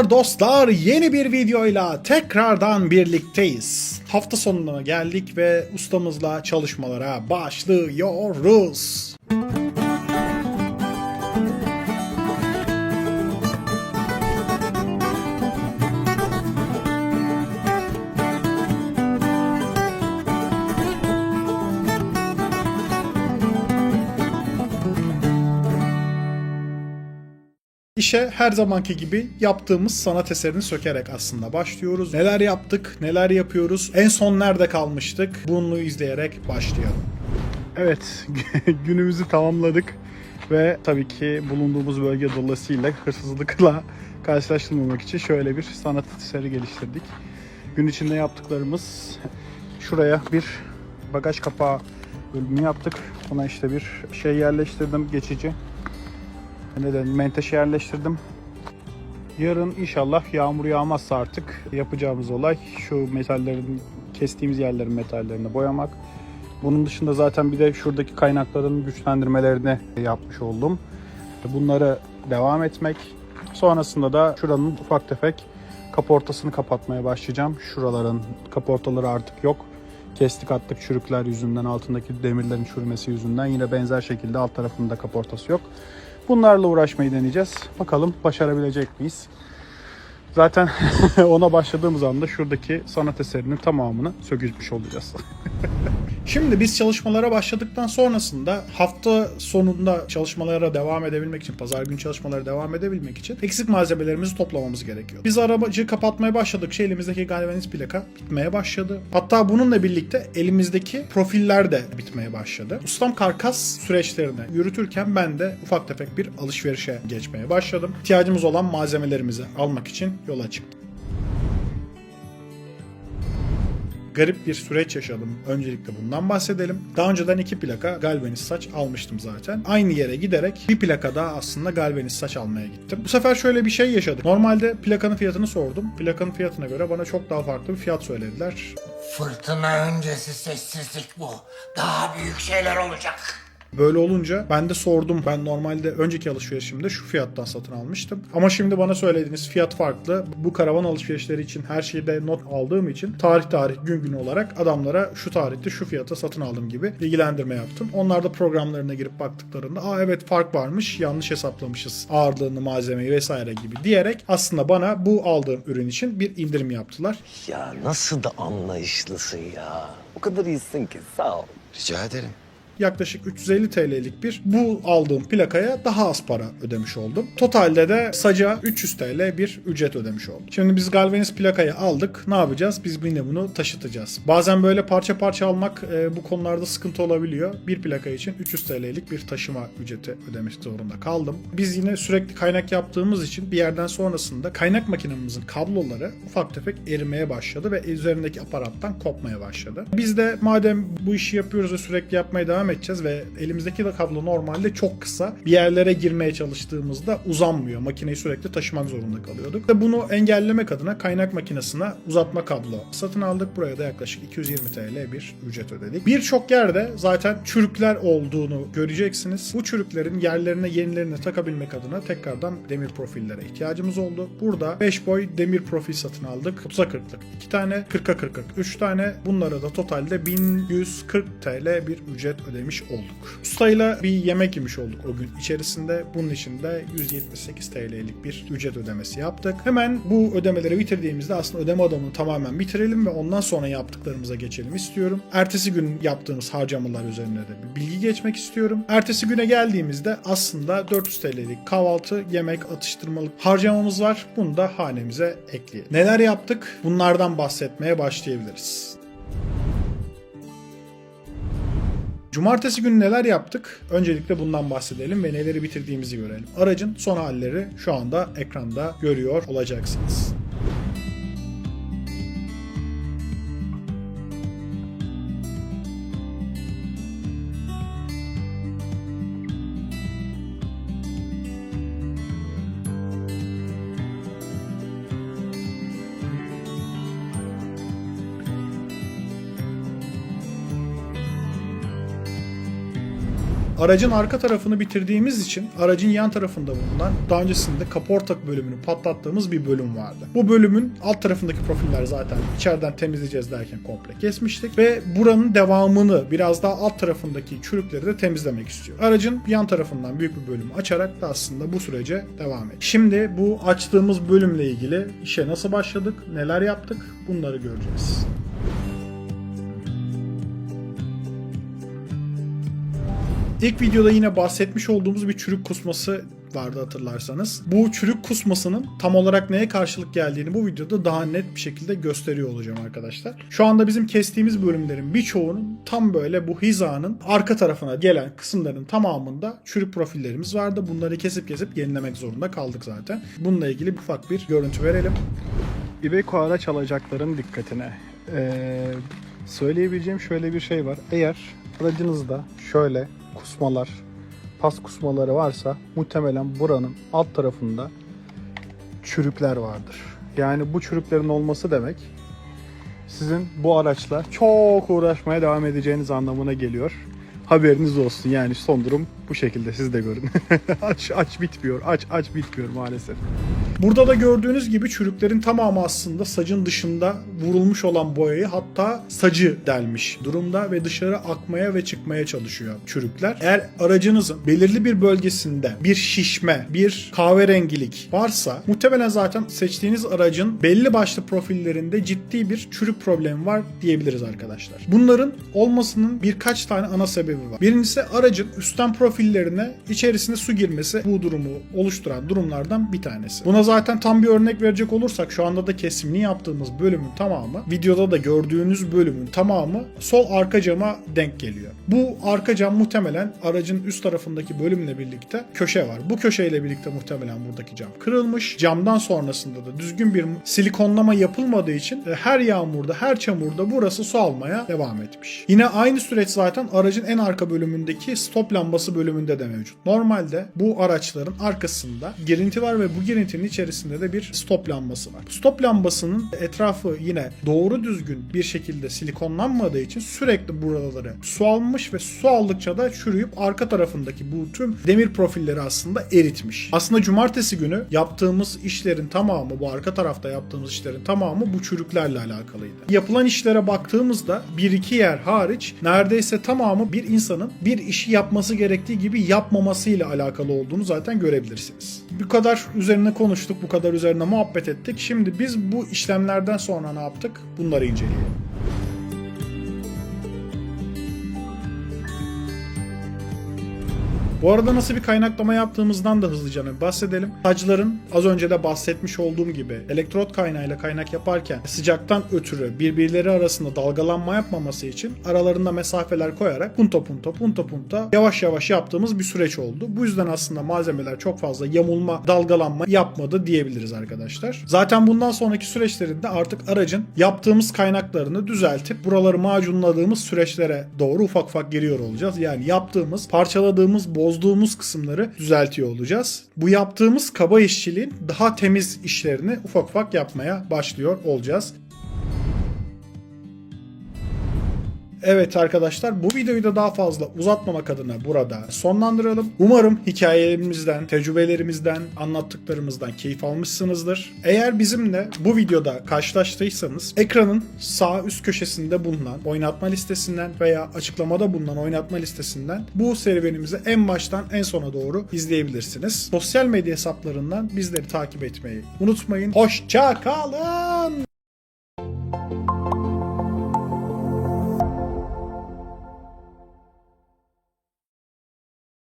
Merhabalar dostlar. Yeni bir videoyla tekrardan birlikteyiz. Hafta sonuna geldik ve ustamızla çalışmalara başlıyoruz. İşe her zamanki gibi yaptığımız sanat eserini sökerek aslında başlıyoruz. Neler yaptık, neler yapıyoruz, en son nerede kalmıştık bunu izleyerek başlayalım. Evet, günümüzü tamamladık ve tabii ki bulunduğumuz bölge dolayısıyla hırsızlıkla karşılaştırmamak için şöyle bir sanat eseri geliştirdik. Gün içinde yaptıklarımız şuraya bir bagaj kapağı bölümü yaptık. Buna işte bir şey yerleştirdim geçici ne dedim menteşe yerleştirdim. Yarın inşallah yağmur yağmazsa artık yapacağımız olay şu metallerin kestiğimiz yerlerin metallerini boyamak. Bunun dışında zaten bir de şuradaki kaynakların güçlendirmelerini yapmış oldum. Bunları devam etmek. Sonrasında da şuranın ufak tefek kaportasını kapatmaya başlayacağım. Şuraların kaportaları artık yok. Kestik attık çürükler yüzünden, altındaki demirlerin çürümesi yüzünden. Yine benzer şekilde alt tarafında kaportası yok. Bunlarla uğraşmayı deneyeceğiz. Bakalım başarabilecek miyiz? Zaten ona başladığımız anda şuradaki sanat eserinin tamamını sökülmüş olacağız. Şimdi biz çalışmalara başladıktan sonrasında hafta sonunda çalışmalara devam edebilmek için, pazar günü çalışmalara devam edebilmek için eksik malzemelerimizi toplamamız gerekiyor. Biz arabacı kapatmaya başladıkça elimizdeki galvaniz plaka bitmeye başladı. Hatta bununla birlikte elimizdeki profiller de bitmeye başladı. Ustam karkas süreçlerini yürütürken ben de ufak tefek bir alışverişe geçmeye başladım. İhtiyacımız olan malzemelerimizi almak için yola çıktım. garip bir süreç yaşadım. Öncelikle bundan bahsedelim. Daha önceden iki plaka galvaniz saç almıştım zaten. Aynı yere giderek bir plaka daha aslında galvaniz saç almaya gittim. Bu sefer şöyle bir şey yaşadık. Normalde plakanın fiyatını sordum. Plakanın fiyatına göre bana çok daha farklı bir fiyat söylediler. Fırtına öncesi sessizlik bu. Daha büyük şeyler olacak. Böyle olunca ben de sordum. Ben normalde önceki alışverişimde şu fiyattan satın almıştım. Ama şimdi bana söylediğiniz fiyat farklı. Bu karavan alışverişleri için her şeyde not aldığım için tarih tarih gün gün olarak adamlara şu tarihte şu fiyata satın aldım gibi bilgilendirme yaptım. Onlar da programlarına girip baktıklarında aa evet fark varmış yanlış hesaplamışız ağırlığını malzemeyi vesaire gibi diyerek aslında bana bu aldığım ürün için bir indirim yaptılar. Ya nasıl da anlayışlısın ya. O kadar iyisin ki sağ ol. Rica ederim. Yaklaşık 350 TL'lik bir bu aldığım plakaya daha az para ödemiş oldum. Totalde de saca 300 TL bir ücret ödemiş oldum. Şimdi biz galvaniz plakayı aldık. Ne yapacağız? Biz yine bunu taşıtacağız. Bazen böyle parça parça almak e, bu konularda sıkıntı olabiliyor. Bir plaka için 300 TL'lik bir taşıma ücreti ödemek zorunda kaldım. Biz yine sürekli kaynak yaptığımız için bir yerden sonrasında kaynak makinemizin kabloları ufak tefek erimeye başladı ve üzerindeki aparattan kopmaya başladı. Biz de madem bu işi yapıyoruz ve sürekli yapmaya devam edeceğiz ve elimizdeki de kablo normalde çok kısa. Bir yerlere girmeye çalıştığımızda uzanmıyor. Makineyi sürekli taşımak zorunda kalıyorduk. Ve bunu engellemek adına kaynak makinesine uzatma kablo satın aldık. Buraya da yaklaşık 220 TL bir ücret ödedik. Birçok yerde zaten çürükler olduğunu göreceksiniz. Bu çürüklerin yerlerine yenilerini takabilmek adına tekrardan demir profillere ihtiyacımız oldu. Burada 5 boy demir profil satın aldık. 30'a 40'lık 2 tane, 40'a 40'lık 3 tane. Bunlara da totalde 1140 TL bir ücret ödemiş olduk. Ustayla bir yemek yemiş olduk o gün içerisinde. Bunun için de 178 TL'lik bir ücret ödemesi yaptık. Hemen bu ödemeleri bitirdiğimizde aslında ödeme adamını tamamen bitirelim ve ondan sonra yaptıklarımıza geçelim istiyorum. Ertesi gün yaptığımız harcamalar üzerine de bir bilgi geçmek istiyorum. Ertesi güne geldiğimizde aslında 400 TL'lik kahvaltı, yemek, atıştırmalık harcamamız var. Bunu da hanemize ekleyelim. Neler yaptık? Bunlardan bahsetmeye başlayabiliriz. Cumartesi günü neler yaptık? Öncelikle bundan bahsedelim ve neleri bitirdiğimizi görelim. Aracın son halleri şu anda ekranda görüyor olacaksınız. Aracın arka tarafını bitirdiğimiz için aracın yan tarafında bulunan daha öncesinde kaporta bölümünü patlattığımız bir bölüm vardı. Bu bölümün alt tarafındaki profiller zaten içeriden temizleyeceğiz derken komple kesmiştik ve buranın devamını biraz daha alt tarafındaki çürükleri de temizlemek istiyor. Aracın yan tarafından büyük bir bölümü açarak da aslında bu sürece devam ediyor. Şimdi bu açtığımız bölümle ilgili işe nasıl başladık, neler yaptık bunları göreceğiz. İlk videoda yine bahsetmiş olduğumuz bir çürük kusması vardı hatırlarsanız. Bu çürük kusmasının tam olarak neye karşılık geldiğini bu videoda daha net bir şekilde gösteriyor olacağım arkadaşlar. Şu anda bizim kestiğimiz bölümlerin birçoğunun tam böyle bu hizanın arka tarafına gelen kısımların tamamında çürük profillerimiz vardı. Bunları kesip kesip yenilemek zorunda kaldık zaten. Bununla ilgili ufak bir görüntü verelim. Iveco araç alacakların dikkatine. Ee, söyleyebileceğim şöyle bir şey var. Eğer aracınızda şöyle kusmalar, pas kusmaları varsa muhtemelen buranın alt tarafında çürükler vardır. Yani bu çürüklerin olması demek sizin bu araçla çok uğraşmaya devam edeceğiniz anlamına geliyor. Haberiniz olsun yani son durum bu şekilde siz de görün. aç aç bitmiyor. Aç aç bitmiyor maalesef. Burada da gördüğünüz gibi çürüklerin tamamı aslında sacın dışında vurulmuş olan boyayı hatta sacı delmiş durumda ve dışarı akmaya ve çıkmaya çalışıyor çürükler. Eğer aracınızın belirli bir bölgesinde bir şişme, bir kahverengilik varsa muhtemelen zaten seçtiğiniz aracın belli başlı profillerinde ciddi bir çürük problemi var diyebiliriz arkadaşlar. Bunların olmasının birkaç tane ana sebebi var. Birincisi aracın üstten profillerine içerisine su girmesi bu durumu oluşturan durumlardan bir tanesi. Buna zaten tam bir örnek verecek olursak şu anda da kesimini yaptığımız bölümün tamamı videoda da gördüğünüz bölümün tamamı sol arka cama denk geliyor. Bu arka cam muhtemelen aracın üst tarafındaki bölümle birlikte köşe var. Bu köşeyle birlikte muhtemelen buradaki cam kırılmış. Camdan sonrasında da düzgün bir silikonlama yapılmadığı için e, her yağmurda, her çamurda burası su almaya devam etmiş. Yine aynı süreç zaten aracın en arka bölümündeki stop lambası bölümünde de mevcut. Normalde bu araçların arkasında girinti var ve bu girintinin içerisinde de bir stop lambası var. Stop lambasının etrafı yine doğru düzgün bir şekilde silikonlanmadığı için sürekli buraları su almış ve su aldıkça da çürüyüp arka tarafındaki bu tüm demir profilleri aslında eritmiş. Aslında cumartesi günü yaptığımız işlerin tamamı bu arka tarafta yaptığımız işlerin tamamı bu çürüklerle alakalıydı. Yapılan işlere baktığımızda bir iki yer hariç neredeyse tamamı bir insanın bir işi yapması gerektiği gibi yapmamasıyla alakalı olduğunu zaten görebilirsiniz. Bu kadar üzerine konuştuk, bu kadar üzerine muhabbet ettik. Şimdi biz bu işlemlerden sonra ne yaptık? Bunları inceleyelim. Bu arada nasıl bir kaynaklama yaptığımızdan da hızlıca bahsedelim. Sacların az önce de bahsetmiş olduğum gibi elektrot kaynağıyla kaynak yaparken sıcaktan ötürü birbirleri arasında dalgalanma yapmaması için aralarında mesafeler koyarak punto punto punto punto yavaş yavaş yaptığımız bir süreç oldu. Bu yüzden aslında malzemeler çok fazla yamulma, dalgalanma yapmadı diyebiliriz arkadaşlar. Zaten bundan sonraki süreçlerinde artık aracın yaptığımız kaynaklarını düzeltip buraları macunladığımız süreçlere doğru ufak ufak giriyor olacağız. Yani yaptığımız, parçaladığımız, bozduğumuz kısımları düzeltiyor olacağız. Bu yaptığımız kaba işçiliğin daha temiz işlerini ufak ufak yapmaya başlıyor olacağız. Evet arkadaşlar bu videoyu da daha fazla uzatmamak adına burada sonlandıralım. Umarım hikayelerimizden, tecrübelerimizden, anlattıklarımızdan keyif almışsınızdır. Eğer bizimle bu videoda karşılaştıysanız ekranın sağ üst köşesinde bulunan oynatma listesinden veya açıklamada bulunan oynatma listesinden bu serüvenimizi en baştan en sona doğru izleyebilirsiniz. Sosyal medya hesaplarından bizleri takip etmeyi unutmayın. Hoşça kalın.